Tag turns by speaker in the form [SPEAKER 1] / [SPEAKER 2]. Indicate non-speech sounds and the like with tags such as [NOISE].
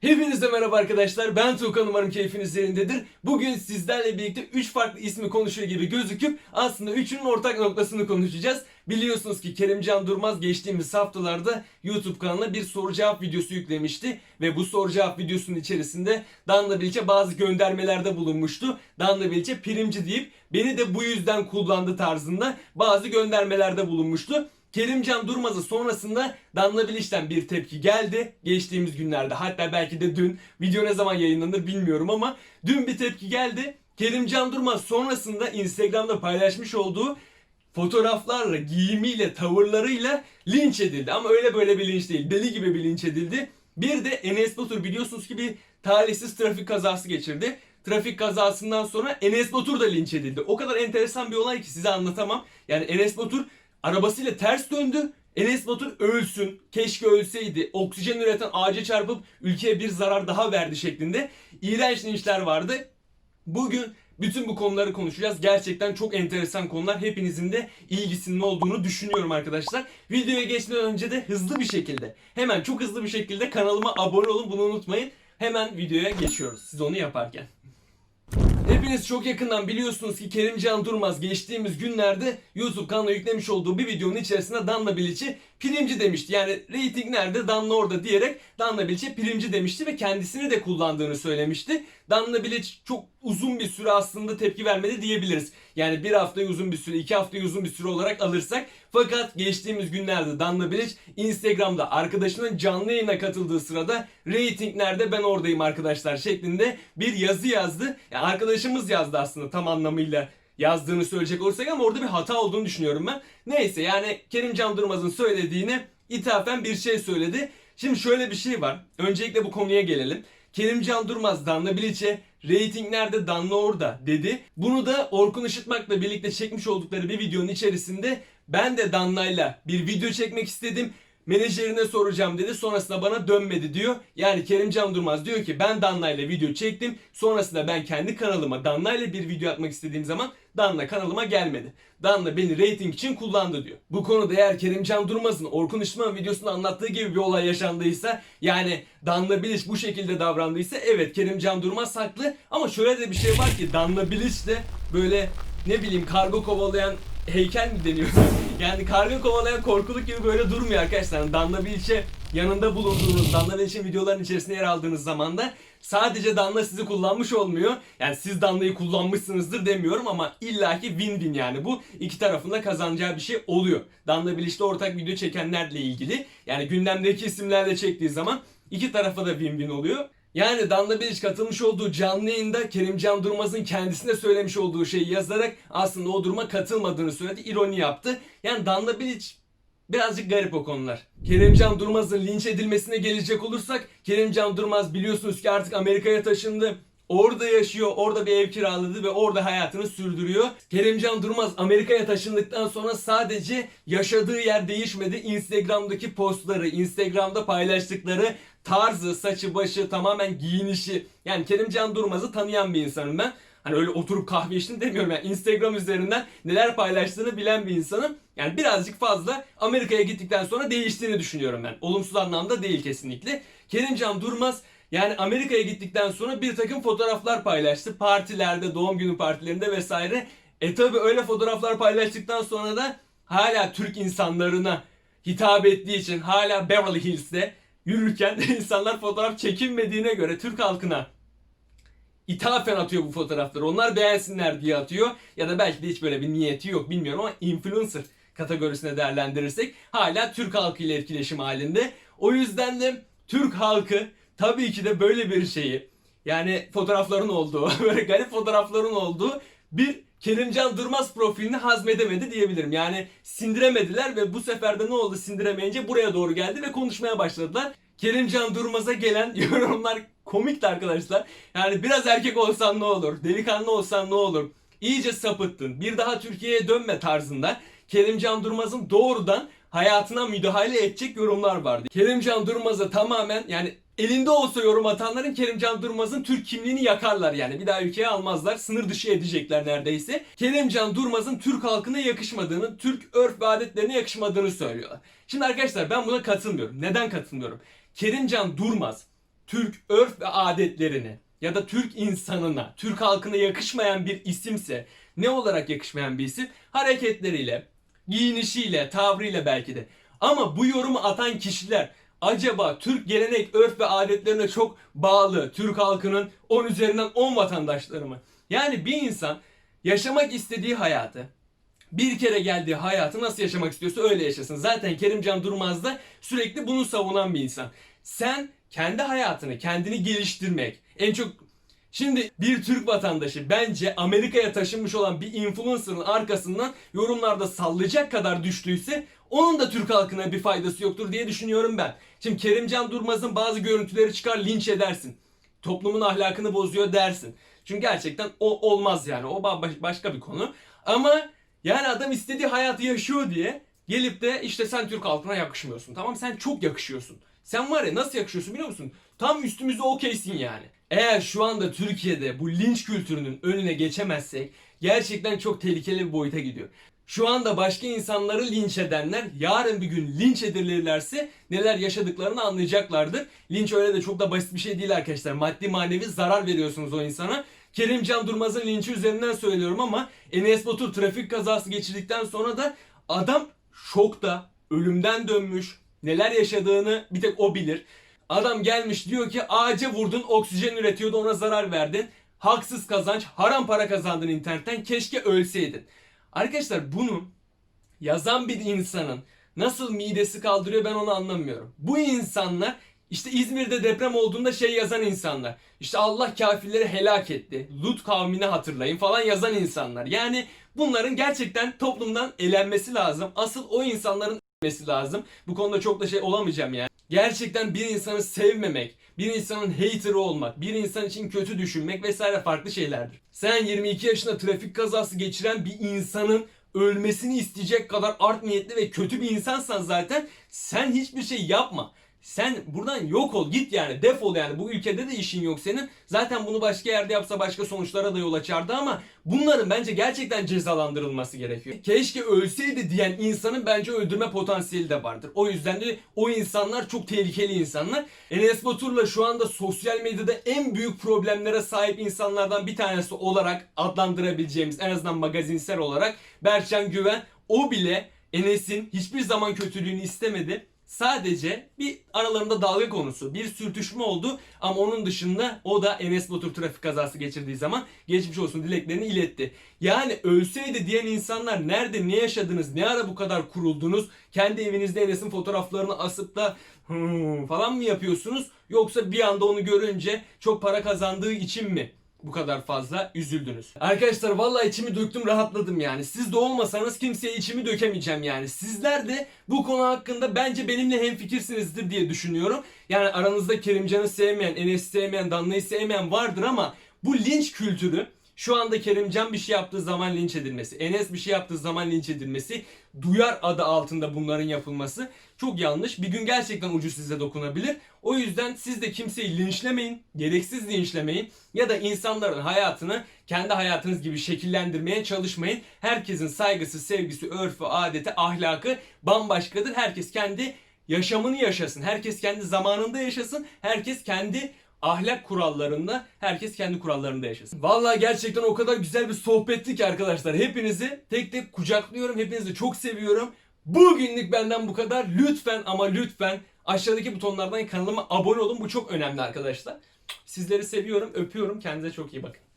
[SPEAKER 1] Hepinize merhaba arkadaşlar. Ben Tuğkan umarım keyfiniz yerindedir. Bugün sizlerle birlikte 3 farklı ismi konuşuyor gibi gözüküp aslında üçünün ortak noktasını konuşacağız. Biliyorsunuz ki Kerimcan Durmaz geçtiğimiz haftalarda YouTube kanalına bir soru cevap videosu yüklemişti. Ve bu soru cevap videosunun içerisinde Danla Bilçe bazı göndermelerde bulunmuştu. Danla Bilçe primci deyip beni de bu yüzden kullandı tarzında bazı göndermelerde bulunmuştu. Kerimcan Durmaz'a sonrasında Danla Biliş'ten bir tepki geldi geçtiğimiz günlerde. Hatta belki de dün video ne zaman yayınlanır bilmiyorum ama dün bir tepki geldi. Kerimcan Durmaz sonrasında Instagram'da paylaşmış olduğu fotoğraflarla, giyimiyle, tavırlarıyla linç edildi. Ama öyle böyle bir linç değil. Deli gibi bir linç edildi. Bir de Enes Batur biliyorsunuz ki bir talihsiz trafik kazası geçirdi. Trafik kazasından sonra Enes Batur da linç edildi. O kadar enteresan bir olay ki size anlatamam. Yani Enes Batur arabasıyla ters döndü. Enes Batur ölsün, keşke ölseydi, oksijen üreten ağaca çarpıp ülkeye bir zarar daha verdi şeklinde iğrenç linçler vardı. Bugün bütün bu konuları konuşacağız. Gerçekten çok enteresan konular. Hepinizin de ilgisinin olduğunu düşünüyorum arkadaşlar. Videoya geçmeden önce de hızlı bir şekilde, hemen çok hızlı bir şekilde kanalıma abone olun. Bunu unutmayın. Hemen videoya geçiyoruz. Siz onu yaparken. Hepiniz çok yakından biliyorsunuz ki Kerimcan Durmaz geçtiğimiz günlerde YouTube kanalına yüklemiş olduğu bir videonun içerisinde Danla Bilic'i primci demişti. Yani reyting nerede Danla orada diyerek Danla Bilic'e primci demişti ve kendisini de kullandığını söylemişti. Danla Bilic çok uzun bir süre aslında tepki vermedi diyebiliriz. Yani bir haftayı uzun bir süre, iki haftayı uzun bir süre olarak alırsak. Fakat geçtiğimiz günlerde Danla Bilic Instagram'da arkadaşının canlı yayına katıldığı sırada reyting nerede ben oradayım arkadaşlar şeklinde bir yazı yazdı. Yani arkadaşımız yazdı aslında tam anlamıyla yazdığını söyleyecek olursak ama orada bir hata olduğunu düşünüyorum ben. Neyse yani Kerimcan Durmaz'ın söylediğine ithafen bir şey söyledi. Şimdi şöyle bir şey var. Öncelikle bu konuya gelelim. Kerimcan Durmaz Danla Bilic'e reyting nerede Danla orada dedi. Bunu da Orkun Işıtmak'la birlikte çekmiş oldukları bir videonun içerisinde ben de Danla'yla bir video çekmek istedim. Menajerine soracağım dedi. Sonrasında bana dönmedi diyor. Yani Kerimcan Durmaz diyor ki ben Danla ile video çektim. Sonrasında ben kendi kanalıma Danla ile bir video atmak istediğim zaman Danla kanalıma gelmedi. Danla beni reyting için kullandı diyor. Bu konuda eğer Kerimcan Durmaz'ın Orkun Işıtmak'ın videosunda anlattığı gibi bir olay yaşandıysa yani Danla Bilic bu şekilde davrandıysa evet Kerimcan Durmaz haklı ama şöyle de bir şey var ki Danla Bilic de böyle ne bileyim kargo kovalayan heykel mi deniyor? [LAUGHS] yani kargo kovalayan korkuluk gibi böyle durmuyor arkadaşlar. Danla Bilic'e yanında bulunduğunuz, Danla Bilic'in videoların içerisinde yer aldığınız zaman da sadece Danla sizi kullanmış olmuyor. Yani siz Danla'yı kullanmışsınızdır demiyorum ama illaki win-win yani bu iki tarafında kazanacağı bir şey oluyor. Danla Bilic'le ortak video çekenlerle ilgili yani gündemdeki isimlerle çektiği zaman iki tarafa da win-win oluyor. Yani Danla Bilic katılmış olduğu canlı yayında Kerimcan Durmaz'ın kendisine söylemiş olduğu şeyi yazarak aslında o duruma katılmadığını söyledi. ironi yaptı. Yani Danla Bilic birazcık garip o konular. Kerimcan Durmaz'ın linç edilmesine gelecek olursak Kerimcan Durmaz biliyorsunuz ki artık Amerika'ya taşındı. Orada yaşıyor, orada bir ev kiraladı ve orada hayatını sürdürüyor. Kerimcan Durmaz Amerika'ya taşındıktan sonra sadece yaşadığı yer değişmedi. Instagram'daki postları, Instagram'da paylaştıkları tarzı, saçı, başı, tamamen giyinişi. Yani Kerimcan Durmaz'ı tanıyan bir insanım ben. Hani öyle oturup kahve içtim demiyorum yani Instagram üzerinden neler paylaştığını bilen bir insanım. Yani birazcık fazla Amerika'ya gittikten sonra değiştiğini düşünüyorum ben. Olumsuz anlamda değil kesinlikle. Kerimcan Durmaz yani Amerika'ya gittikten sonra bir takım fotoğraflar paylaştı. Partilerde, doğum günü partilerinde vesaire. E tabi öyle fotoğraflar paylaştıktan sonra da hala Türk insanlarına hitap ettiği için hala Beverly Hills'te yürürken [LAUGHS] insanlar fotoğraf çekinmediğine göre Türk halkına ithafen atıyor bu fotoğrafları. Onlar beğensinler diye atıyor. Ya da belki de hiç böyle bir niyeti yok bilmiyorum ama influencer kategorisine değerlendirirsek hala Türk halkı ile etkileşim halinde. O yüzden de Türk halkı tabii ki de böyle bir şeyi yani fotoğrafların olduğu, [LAUGHS] böyle garip fotoğrafların olduğu bir Kerimcan Durmaz profilini hazmedemedi diyebilirim. Yani sindiremediler ve bu sefer de ne oldu sindiremeyince buraya doğru geldi ve konuşmaya başladılar. Kerimcan Durmaz'a gelen [LAUGHS] yorumlar komikti arkadaşlar. Yani biraz erkek olsan ne olur, delikanlı olsan ne olur, iyice sapıttın, bir daha Türkiye'ye dönme tarzında Kerimcan Durmaz'ın doğrudan hayatına müdahale edecek yorumlar vardı. Kerimcan Durmaz'a tamamen yani elinde olsa yorum atanların Kerimcan Durmaz'ın Türk kimliğini yakarlar yani. Bir daha ülkeye almazlar. Sınır dışı edecekler neredeyse. Kerimcan Durmaz'ın Türk halkına yakışmadığını, Türk örf ve adetlerine yakışmadığını söylüyorlar. Şimdi arkadaşlar ben buna katılmıyorum. Neden katılmıyorum? Kerimcan Durmaz Türk örf ve adetlerini ya da Türk insanına, Türk halkına yakışmayan bir isimse ne olarak yakışmayan bir isim? Hareketleriyle, giyinişiyle, tavrıyla belki de. Ama bu yorumu atan kişiler acaba Türk gelenek, örf ve adetlerine çok bağlı Türk halkının 10 üzerinden 10 vatandaşları mı? Yani bir insan yaşamak istediği hayatı, bir kere geldiği hayatı nasıl yaşamak istiyorsa öyle yaşasın. Zaten Kerimcan Durmaz da sürekli bunu savunan bir insan. Sen kendi hayatını, kendini geliştirmek, en çok Şimdi bir Türk vatandaşı bence Amerika'ya taşınmış olan bir influencer'ın arkasından yorumlarda sallayacak kadar düştüyse onun da Türk halkına bir faydası yoktur diye düşünüyorum ben. Şimdi Kerimcan Durmaz'ın bazı görüntüleri çıkar linç edersin. Toplumun ahlakını bozuyor dersin. Çünkü gerçekten o olmaz yani. O ba- başka bir konu. Ama yani adam istediği hayatı yaşıyor diye gelip de işte sen Türk halkına yakışmıyorsun. Tamam sen çok yakışıyorsun. Sen var ya nasıl yakışıyorsun biliyor musun? Tam üstümüzde okeysin yani. Eğer şu anda Türkiye'de bu linç kültürünün önüne geçemezsek gerçekten çok tehlikeli bir boyuta gidiyor. Şu anda başka insanları linç edenler yarın bir gün linç edilirlerse neler yaşadıklarını anlayacaklardır. Linç öyle de çok da basit bir şey değil arkadaşlar. Maddi manevi zarar veriyorsunuz o insana. Kerimcan Durmaz'ın linçi üzerinden söylüyorum ama Enes Batur trafik kazası geçirdikten sonra da adam şokta, ölümden dönmüş, neler yaşadığını bir tek o bilir. Adam gelmiş diyor ki ağaca vurdun oksijen üretiyordu ona zarar verdin. Haksız kazanç, haram para kazandın internetten keşke ölseydin. Arkadaşlar bunu yazan bir insanın nasıl midesi kaldırıyor ben onu anlamıyorum. Bu insanlar işte İzmir'de deprem olduğunda şey yazan insanlar. İşte Allah kafirleri helak etti. Lut kavmini hatırlayın falan yazan insanlar. Yani bunların gerçekten toplumdan elenmesi lazım. Asıl o insanların elenmesi lazım. Bu konuda çok da şey olamayacağım yani. Gerçekten bir insanı sevmemek, bir insanın haterı olmak, bir insan için kötü düşünmek vesaire farklı şeylerdir. Sen 22 yaşında trafik kazası geçiren bir insanın ölmesini isteyecek kadar art niyetli ve kötü bir insansan zaten sen hiçbir şey yapma. Sen buradan yok ol git yani defol yani bu ülkede de işin yok senin. Zaten bunu başka yerde yapsa başka sonuçlara da yol açardı ama bunların bence gerçekten cezalandırılması gerekiyor. Keşke ölseydi diyen insanın bence öldürme potansiyeli de vardır. O yüzden de o insanlar çok tehlikeli insanlar. Enes Batur'la şu anda sosyal medyada en büyük problemlere sahip insanlardan bir tanesi olarak adlandırabileceğimiz en azından magazinsel olarak Berkcan Güven o bile Enes'in hiçbir zaman kötülüğünü istemedi. Sadece bir aralarında dalga konusu, bir sürtüşme oldu. Ama onun dışında o da Enes Batur trafik kazası geçirdiği zaman geçmiş olsun dileklerini iletti. Yani ölseydi diyen insanlar nerede, ne yaşadınız, ne ara bu kadar kuruldunuz, kendi evinizde Enes'in fotoğraflarını asıp da "Hmm" falan mı yapıyorsunuz? Yoksa bir anda onu görünce çok para kazandığı için mi bu kadar fazla üzüldünüz. Arkadaşlar vallahi içimi döktüm rahatladım yani. Siz de olmasanız kimseye içimi dökemeyeceğim yani. Sizler de bu konu hakkında bence benimle hemfikirsinizdir diye düşünüyorum. Yani aranızda Kerimcan'ı sevmeyen, Enes'i sevmeyen, Danla'yı sevmeyen vardır ama bu linç kültürü şu anda Kerimcan bir şey yaptığı zaman linç edilmesi, Enes bir şey yaptığı zaman linç edilmesi, duyar adı altında bunların yapılması çok yanlış. Bir gün gerçekten ucu size dokunabilir. O yüzden siz de kimseyi linçlemeyin, gereksiz linçlemeyin ya da insanların hayatını kendi hayatınız gibi şekillendirmeye çalışmayın. Herkesin saygısı, sevgisi, örfü, adeti, ahlakı bambaşkadır. Herkes kendi yaşamını yaşasın. Herkes kendi zamanında yaşasın. Herkes kendi ahlak kurallarında herkes kendi kurallarında yaşasın. Vallahi gerçekten o kadar güzel bir sohbetti ki arkadaşlar. Hepinizi tek tek kucaklıyorum. Hepinizi çok seviyorum. Bugünlük benden bu kadar. Lütfen ama lütfen aşağıdaki butonlardan kanalıma abone olun. Bu çok önemli arkadaşlar. Sizleri seviyorum, öpüyorum. Kendinize çok iyi bakın.